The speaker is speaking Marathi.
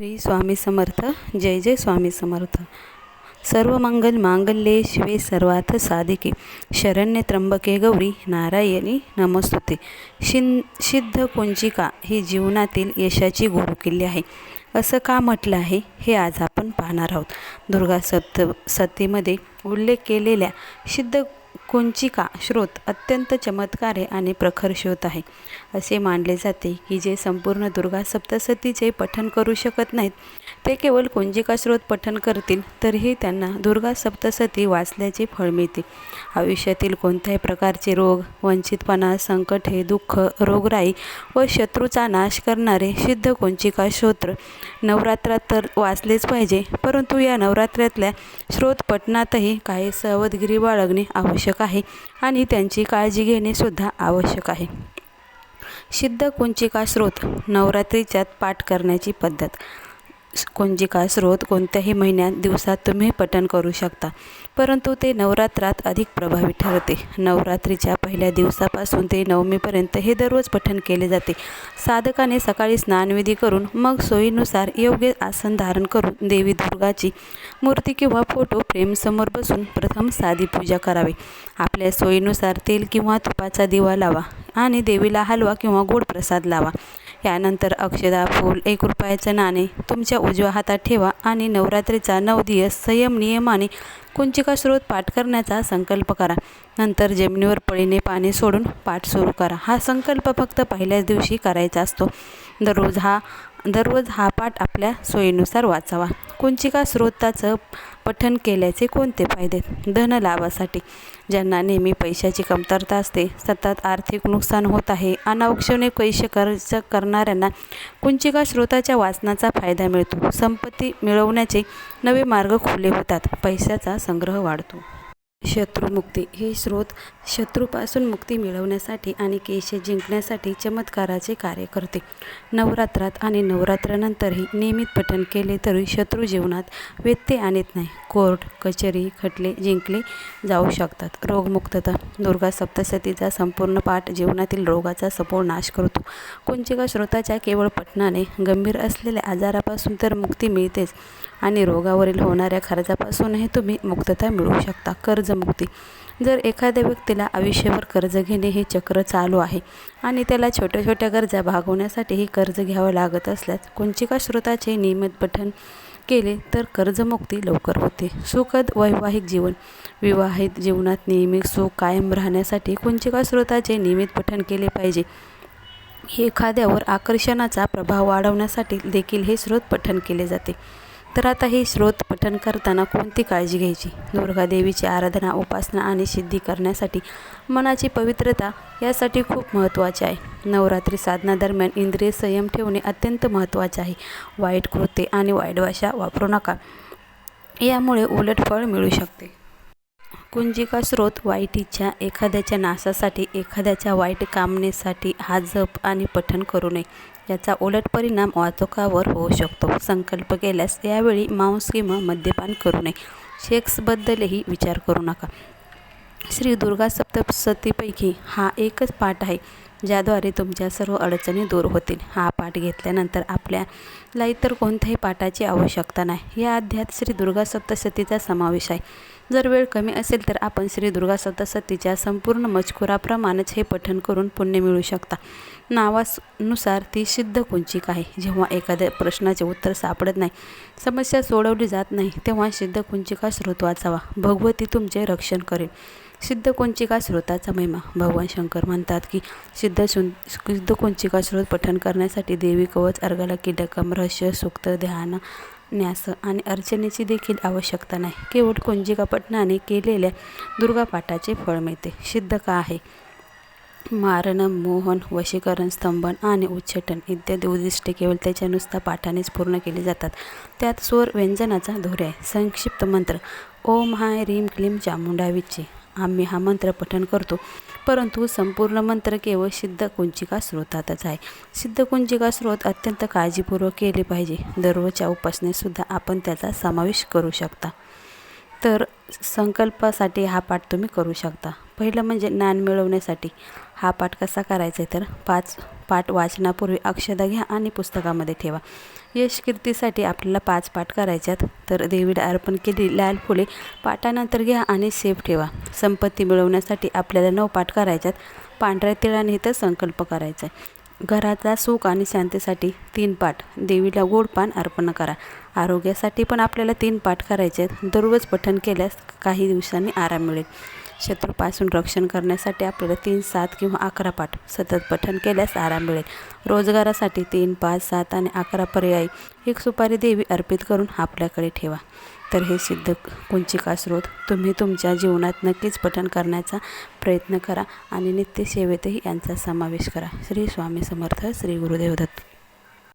श्री स्वामी समर्थ जय जय स्वामी समर्थ. सर्व मंगल मांगल्ये शिवे सर्वार्थ साधिके. शरण्य त्र्यंबके गौरी नारायणी नमस्तुते. शिन सिद्ध कुंजिका ही जीवनातील यशाची गुरुकिल्ली आहे. असं का म्हटलं आहे हे आज आपण पाहणार आहोत. दुर्गा सप्त सतीमध्ये उल्लेख केलेल्या सिद्ध कुंचिका स्रोत अत्यंत चमत्कार आहे आणि प्रखर श्रोत आहे. असे मानले जाते की जे संपूर्ण दुर्गा सप्तसतीचे पठन करू शकत नाहीत. ते केवळ कुंजिका स्रोत पठन करतील तरीही त्यांना दुर्गा सप्तसती वाचल्याचे फळ मिळते आयुष्यातील कोणत्याही प्रकारचे रोग वंचितपणा संकट हे दुःख रोगराई व शत्रूचा नाश करणारे सिद्ध कुंचिका श्रोत्र नवरात्रात तर वाचलेच पाहिजे परंतु या नवरात्रातल्या श्रोत पठणातही काही सावधगिरी बाळगणे आवश्यक आवश्यक आहे आणि त्यांची काळजी घेणे सुद्धा आवश्यक आहे. सिद्ध कुंचिका स्रोत नवरात्रीच्यात पाठ करण्याची पद्धत. कुंजिका स्रोत कोणत्याही महिन्यात दिवसात तुम्ही पठण करू शकता. परंतु ते नवरात्रात अधिक प्रभावी ठरते. नवरात्रीच्या पहिल्या दिवसापासून ते नवमीपर्यंत हे दररोज पठण केले जाते. साधकाने सकाळी स्नानविधी करून मग सोयीनुसार योग्य आसन धारण करून देवी दुर्गाची मूर्ती किंवा फोटो प्रेमसमोर बसून प्रथम साधी पूजा करावी. आपल्या सोयीनुसार तेल किंवा तुपाचा दिवा लावा आणि देवीला हलवा किंवा गोड प्रसाद लावा. यानंतर अक्षदा फूल एक रुपयाचं नाणे तुमच्या उजव्या हातात ठेवा आणि नवरात्रीचा नऊ दिवस संयम नियमाने कुंचिका स्रोत पाठ करण्याचा संकल्प करा. नंतर जमिनीवर पळीने पाणी सोडून पाठ सुरू करा. हा संकल्प फक्त पहिल्याच दिवशी करायचा असतो. दररोज हा दररोज हा पाठ आपल्या सोयीनुसार वाचावा. कुंचिका स्रोताचं पठन केल्याचे कोणते फायदे? धनलाभासाठी ज्यांना नेहमी पैशाची कमतरता असते सतत आर्थिक नुकसान होत आहे अनावक्षणे पैसे खर्च करणाऱ्यांना कुंचिका स्रोताच्या वाचनाचा फायदा मिळतो. संपत्ती मिळवण्याचे नवे मार्ग खुले होतात. पैशाचा संग्रह वाढतो. शत्रुमुक्ती. हे स्रोत शत्रूपासून मुक्ती मिळवण्यासाठी आणि केशे जिंकण्यासाठी चमत्काराचे कार्य करते. नवरात्रात आणि नवरात्रानंतरही नियमित पठण केले तरी शत्रू जीवनात व्यत्यय आणत नाही. कोर्ट कचेरी खटले जिंकले जाऊ शकतात. रोगमुक्तता. दुर्गा सप्तशतीचा संपूर्ण पाठ जीवनातील रोगाचा सपोळ नाश करतो. कुंचिका स्रोताच्या केवळ पठणाने गंभीर असलेल्या आजारापासून तर मुक्ती मिळतेच आणि रोगावरील होणाऱ्या खर्चापासूनही तुम्ही मुक्तता मिळवू शकता. कर्ज कर्जमुक्ती जर एखाद्या व्यक्तीला आयुष्यभर कर्ज घेणे हे चक्र चालू आहे आणि त्याला छोट्या छोट्या गरजा भागवण्यासाठीही कर्ज घ्यावं लागत असल्यास कुंचिका स्रोताचे नियमित पठण केले तर कर्जमुक्ती लवकर होते. सुखद वैवाहिक जीवन. विवाहित जीवनात नियमित सुख कायम राहण्यासाठी कुंचिका स्रोताचे नियमित पठण केले पाहिजे? एखाद्यावर आकर्षणाचा प्रभाव वाढवण्यासाठी देखील हे स्रोत पठण केले जाते. तर आता हे स्रोत पठण करताना कोणती काळजी घ्यायची? दुर्गादेवीची आराधना उपासना आणि सिद्धी करण्यासाठी मनाची पवित्रता यासाठी खूप महत्त्वाचे आहे. नवरात्री साधनादरम्यान इंद्रिय संयम ठेवणे अत्यंत महत्त्वाचे आहे. वाईट कृत्ये आणि वाईट भाषा वापरू नका. यामुळे उलट फळ मिळू शकते. कुंजिका स्रोत वाईट इच्छा एखाद्याच्या नाशासाठी एखाद्याच्या वाईट कामनेसाठी हा जप आणि पठण करू नये. याचा उलट परिणाम वाचकावर होऊ शकतो. संकल्प केल्यास यावेळी मांस किंवा मद्यपान करू नये. शेक्सबद्दलही विचार करू नका. श्री दुर्गा सप्तसतीपैकी हा एकच पाठ आहे. ज्याद्वारे तुमच्या सर्व अडचणी दूर होतील. हा पाठ घेतल्यानंतर आपल्याला इतर कोणत्याही पाठाची आवश्यकता नाही. या अध्यात श्री दुर्गा सप्तशतीचा समावेश आहे. जर वेळ कमी असेल तर आपण श्री दुर्गा सप्तशतीच्या संपूर्ण मजकुराप्रमाणेच हे पठण करून पुण्य मिळू शकता. नावानुसार ती सिद्ध कुंचिका आहे. जेव्हा एखाद्या प्रश्नाचे उत्तर सापडत नाही समस्या सोडवली जात नाही तेव्हा सिद्ध कुंचिका स्रोत वाचावा. भगवती तुमचे रक्षण करेल. सिद्ध कुंचिका स्रोताचा महिमा. भगवान शंकर म्हणतात की सिद्ध सुं सिद्ध कुंचिका स्रोत पठण करण्यासाठी देवी कवच अर्गला किडकम रहस्य सुक्त ध्यान न्यास आणि अर्चनेची देखील आवश्यकता नाही. केवळ कुंजिका पठणाने केलेल्या दुर्गापाठाचे फळ मिळते. सिद्ध का आहे? मारण मोहन वशीकरण स्तंभन आणि उच्चटन इत्यादी उद्दिष्टे केवळ त्याच्या नुसता पाठानेच पूर्ण केली जातात. त्यात स्वर व्यंजनाचा धोरे आहे संक्षिप्त मंत्र ओम हाय रीम क्लीम चामुंडावीची आम्ही हा मंत्र पठण करतो. परंतु संपूर्ण मंत्र केवळ सिद्ध कुंजिका स्रोतातच आहे. सिद्ध कुंजिका स्रोत अत्यंत काळजीपूर्वक केले पाहिजे. दररोजच्या उपासनेतसुद्धा आपण त्याचा समावेश करू शकता. तर संकल्पासाठी हा पाठ तुम्ही करू शकता. पहिलं म्हणजे ज्ञान मिळवण्यासाठी. हा पाठ कसा करायचा आहे तर पाच पाठ वाचनापूर्वी अक्षदा घ्या आणि पुस्तकामध्ये ठेवा. यश कीर्तीसाठी आपल्याला पाच पाठ करायच्यात. तर देवीला अर्पण केली लाल फुले. पाठानंतर घ्या आणि सेफ ठेवा. संपत्ती मिळवण्यासाठी आपल्याला नऊ पाठ करायच्यात. पांढऱ्या तिळाने इथं संकल्प करायचा आहे सुख आणि शांतीसाठी तीन पाठ. देवीला गोड पान अर्पण करा. आरोग्यासाठी पण आपल्याला तीन पाठ करायचे आहेत दररोज पठण केल्यास काही दिवसांनी आराम मिळेल. शत्रूपासून रक्षण करण्यासाठी आपल्याला तीन सात किंवा अकरा पाठ सतत पठण केल्यास आराम मिळेल. रोजगारासाठी तीन पाच सात आणि अकरा पर्यायी एक सुपारी देवी अर्पित करून आपल्याकडे ठेवा. तर हे सिद्ध कुंचिका स्रोत तुम्ही तुमच्या जीवनात नक्कीच पठण करण्याचा प्रयत्न करा आणि नित्यसेवेतही यांचा समावेश करा. श्री स्वामी समर्थ श्री गुरुदेव दत्त.